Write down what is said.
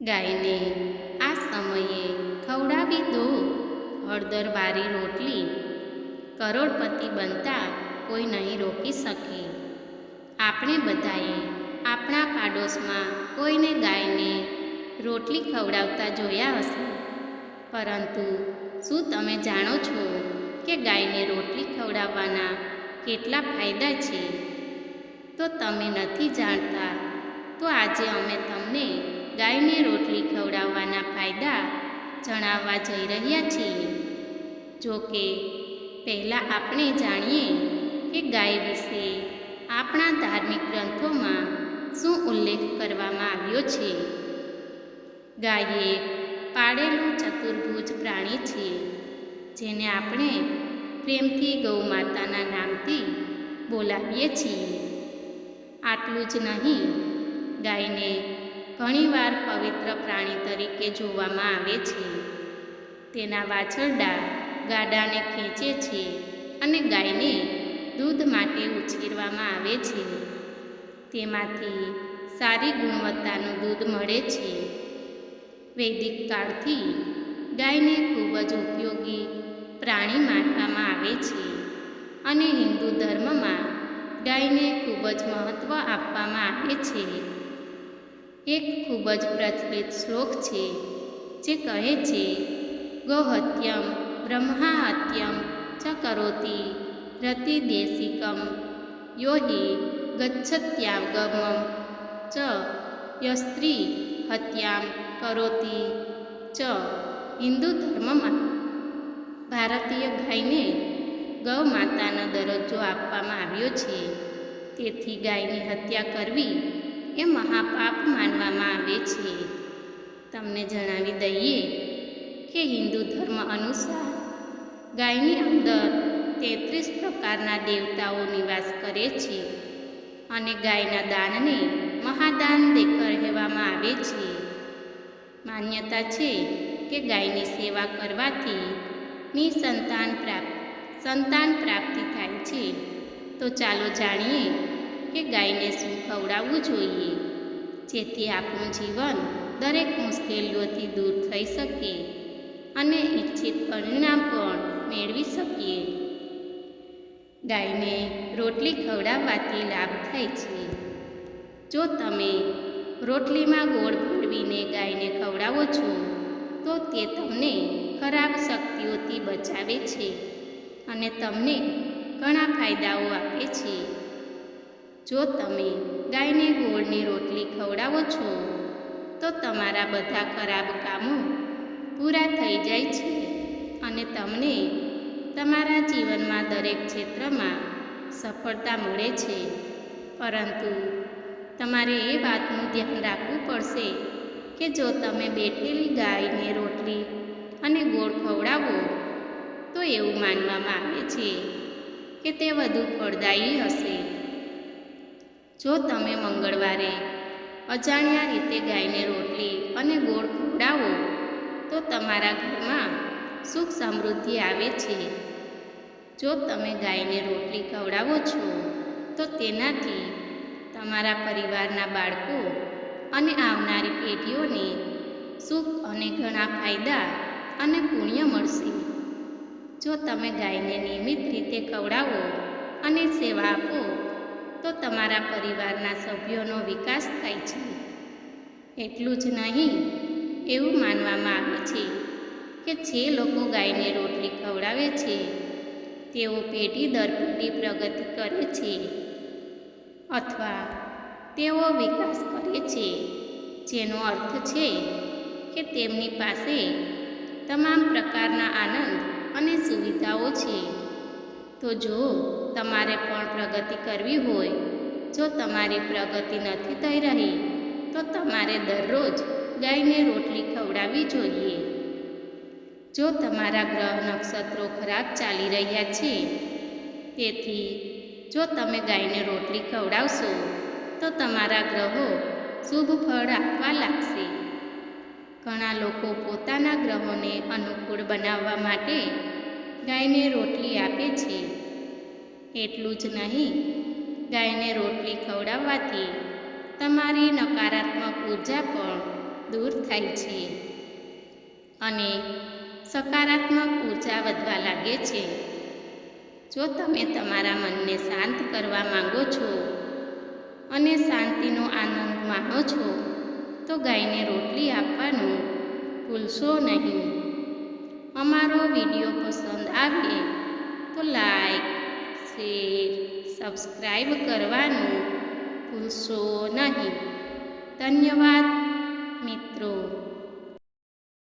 ગાયને આ સમયે ખવડાવી દો. હળદરવાળી રોટલી કરોડપતિ બનતા કોઈ નહીં રોકી શકે. આપણે બધાએ આપણા પાડોશમાં કોઈને ગાયને રોટલી ખવડાવતા જોયા હશે. પરંતુ શું તમે જાણો છો કે ગાયને રોટલી ખવડાવવાના કેટલા ફાયદા છે? તો તમે નથી જાણતા. તો આજે અમે તમને ગાયને રોટલી ખવડાવવાના ફાયદા જણાવવા જઈ રહ્યા છીએ. જો કે, પહેલાં આપણે જાણીએ કે ગાય વિશે આપણા ધાર્મિક ગ્રંથોમાં શું ઉલ્લેખ કરવામાં આવ્યો છે. ગાય એક પાળેલું ચતુર્ભુજ પ્રાણી છે, જેને આપણે પ્રેમથી ગૌ માતાના નામથી બોલાવીએ છીએ. આટલું જ નહીં, ગાયને ઘણીવાર પવિત્ર પ્રાણી તરીકે જોવામાં આવે છે. તેના વાછરડા ગાડાને ખેંચે છે અને ગાયને દૂધ માટે ઉછેરવામાં આવે છે. તેમાંથી સારી ગુણવત્તાનું દૂધ મળે છે. વૈદિક કાળથી ગાયને ખૂબ જ ઉપયોગી પ્રાણી માનવામાં આવે છે અને હિન્દુ ધર્મમાં ગાયને ખૂબ જ મહત્ત્વ આપવામાં આવે છે. એક ખૂબ જ પ્રચલિત શ્લોક છે, જે કહે છે, ગૌહત્યમ બ્રહ્માહત્યમ ચ કરોતિ રતિદેશિકમ યોહિ ગચ્છત્યાગમમ ચ યસ્ત્રી હત્યામ કરોતિ ચ હિન્દુ ધર્મમાં ભારતીય ગાયને ગૌ માતાનો દરજ્જો આપવામાં આવ્યો છે. તેથી ગાયની હત્યા કરવી એ મહાપાપ માનવામાં આવે છે. તમને જણાવી દઈએ કે હિન્દુ ધર્મ અનુસાર ગાયની અંદર તેત્રીસ પ્રકારના દેવતાઓ નિવાસ કરે છે અને ગાયના દાનને મહાદાન કહેવામાં આવે છે. માન્યતા છે કે ગાયની સેવા કરવાથી નિસંતાન પ્રાપ્ત સંતાન પ્રાપ્તિ થાય છે. તો ચાલો જાણીએ કે ગાયને શું ખવડાવવું જોઈએ. જેથી આપણું જીવન દરેક મુશ્કેલીઓથી દૂર થઈ શકે અને ઈચ્છિત પરિણામ પણ મેળવી શકીએ. ગાયને રોટલી ખવડાવવાથી લાભ થાય છે. જો તમે રોટલીમાં ગોળ ભેળવીને ગાયને ખવડાવો છો, તો તે તમને ખરાબ શક્તિઓથી બચાવે છે અને તમને ઘણા ફાયદાઓ આપે છે. જો તમે ગાયને ગોળની રોટલી ખવડાવો છો, તો તમારા બધા ખરાબ કામો પૂરા થઈ જાય છે અને તમને તમારા જીવનમાં દરેક ક્ષેત્રમાં સફળતા મળે છે. પરંતુ તમારે એ વાતનું ધ્યાન રાખવું પડશે કે જો તમે બેઠેલી ગાયને રોટલી અને ગોળ ખવડાવો, તો એવું માનવામાં આવે છે કે તે વધુ ફળદાયી હશે. જો તમે મંગળવારે અજાણ્યા રીતે ગાયને રોટલી અને ગોળ ખવડાવો, તો તમારા ઘરમાં સુખ સમૃદ્ધિ આવે છે. જો તમે ગાયને રોટલી ખવડાવો છો, તો તેનાથી તમારા પરિવારના બાળકો અને આવનારી પેઢીઓને સુખ અને ઘણા ફાયદા અને પુણ્ય મળશે. જો તમે ગાયને નિયમિત રીતે ખવડાવો અને સેવા આપો તો તમારા પરિવારના સભ્યોનો વિકાસ થાય છે. એટલું જ નહીં, એવું માનવામાં આવે છે કે જે લોકો ગાયને રોટલી ખવડાવે છે, તેઓ પેઢી દર પેઢી પ્રગતિ કરે છે. અથવા તેઓ વિકાસ કરે છે, જેનો અર્થ છે કે તેમની પાસે તમામ પ્રકારના આનંદ અને સુવિધાઓ છે. તો જો તમારે પણ પ્રગતિ કરવી હોય, જો તમારી પ્રગતિ નથી થઈ રહી, તો તમારે દરરોજ ગાયને રોટલી ખવડાવવી જોઈએ. જો તમારા ગ્રહ નક્ષત્રો ખરાબ ચાલી રહ્યા છે, તેથી જો તમે ગાયને રોટલી ખવડાવશો, તો તમારા ગ્રહો શુભ ફળ આપવા લાગશે. ઘણા લોકો પોતાના ગ્રહોને અનુકૂળ બનાવવા માટે ગાયને રોટલી આપે છે. એટલું જ નહીં, ગાયને રોટલી ખવડાવવાથી તમારી નકારાત્મક ઊર્જા પણ દૂર થાય છે અને સકારાત્મક ઊર્જા વધવા લાગે છે. જો તમે તમારા મનને શાંત કરવા માંગો છો અને શાંતિનો આનંદ માણો છો, તો ગાયને રોટલી આપવાનું ભૂલશો નહીં. અમારો વીડિયો પસંદ આવે તો લાઈક શેર સબસ્ક્રાઈબ કરવાનું ભૂલશો નહીં. ધન્યવાદ મિત્રો.